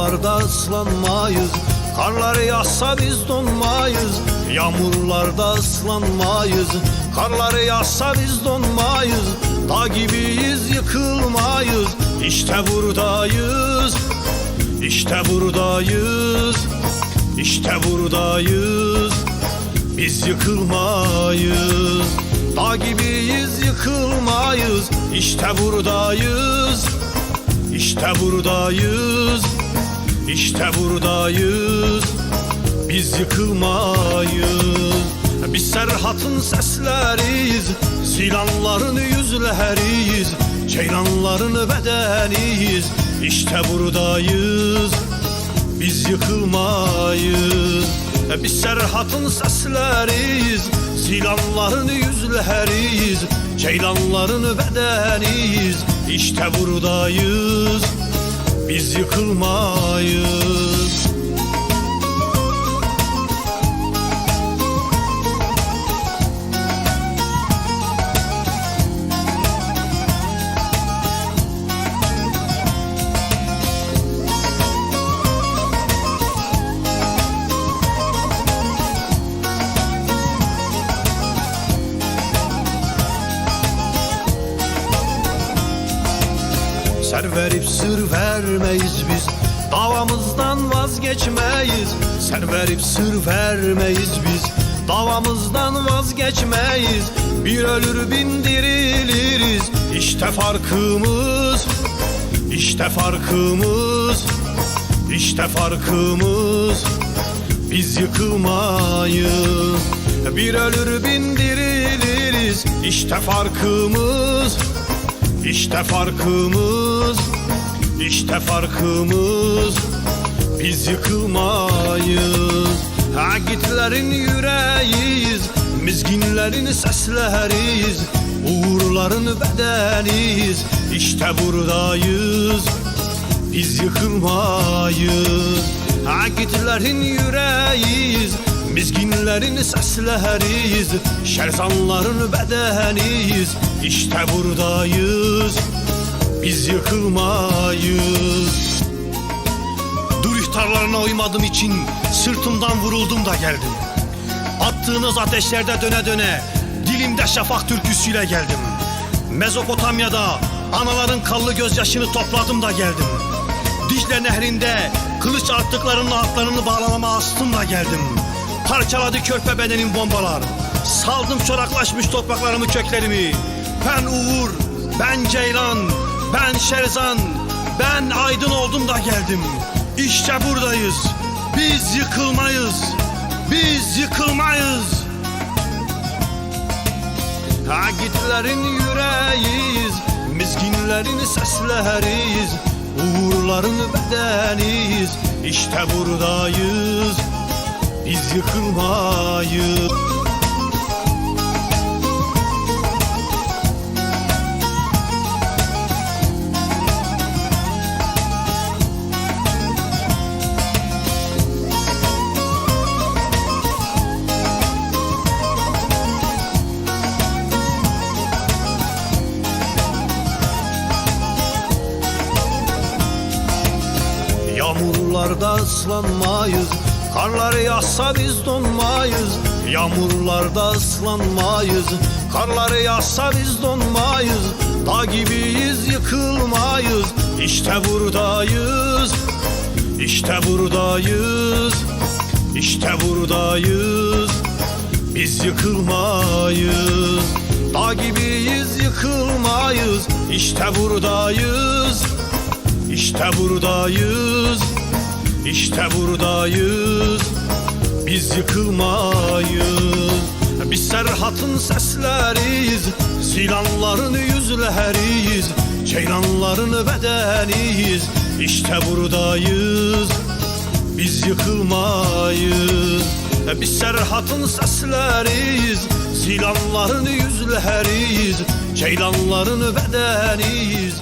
Yağmurlarda ıslanmayız Karlar yağsa biz donmayız. Yağmurlarda ıslanmayız Karlar yağsa biz donmayız. Dağ gibiyiz yıkılmayız İşte buradayız. İşte buradayız İşte buradayız. Biz yıkılmayız Dağ gibiyiz yıkılmayız. İşte buradayız İşte buradayız İşte buradayız Biz yıkılmayız. Biz Serhat'ın sesleriyiz Zilanların yüzleriyiz Ceylanların bedeniyiz. İşte buradayız Biz yıkılmayız. Biz Serhat'ın sesleriyiz Zilanların yüzleriyiz Ceylanların bedeniyiz. İşte buradayız Biz yıkılmayız Ser verip sır vermeyiz biz. Davamızdan vazgeçmeyiz. Ser verip sır vermeyiz biz. Davamızdan vazgeçmeyiz. Bir ölür bin diriliriz. İşte farkımız. İşte farkımız. İşte farkımız. Biz yıkılmayız. Bir ölür bin diriliriz. İşte farkımız işte farkımız, işte farkımız. Biz yıkılmayız. Ha gitlerin yüreğiyiz. Mizginlerin sesleriyiz. Uğurların bedeniyiz. İşte buradayız. Biz yıkılmayız. Ha gitlerin yüreğiyiz Mizginlerin sesleriyiz Şerzanların bedeniyiz. İşte buradayız Biz yıkılmayız. Dur ihtarlarına uymadığım için Sırtımdan vuruldum da geldim. Attığınız ateşlerde döne döne Dilimde şafak türküsüyle geldim. Mezopotamya'da Anaların kanlı gözyaşını topladım da geldim. Dicle nehrinde Kılıç attıklarının atlarını bağlamama astım da geldim Parçaladı körpe bedenim bombalar. Saldım çoraklaşmış topraklarımı köklerimi. Ben Uğur, ben Ceylan, ben Şerzan Ben aydın oldum da geldim. İşte buradayız. Biz yıkılmayız. Biz yıkılmayız. Ha gitlerin yüreğiyiz Mizginlerin sesleriyiz Uğurların bedeniyiz. İşte buradayız Biz yıkılmayız Yağmurlarda ıslanmayız Karlar yağsa biz donmayız Yağmurlarda ıslanmayız. Karlar yağsa biz donmayız Dağ gibiyiz yıkılmayız. İşte buradayız İşte buradayız İşte buradayız. Biz yıkılmayız Dağ gibiyiz yıkılmayız. İşte buradayız işte buradayız, işte buradayız Biz yıkılmayız. Biz Serhat'ın sesleriyiz Zilanların yüzleriyiz Ceylanların bedeniyiz. İşte buradayız Biz yıkılmayız. Biz Serhat'ın sesleriyiz Zilanların yüzleriyiz Ceylanların bedeniyiz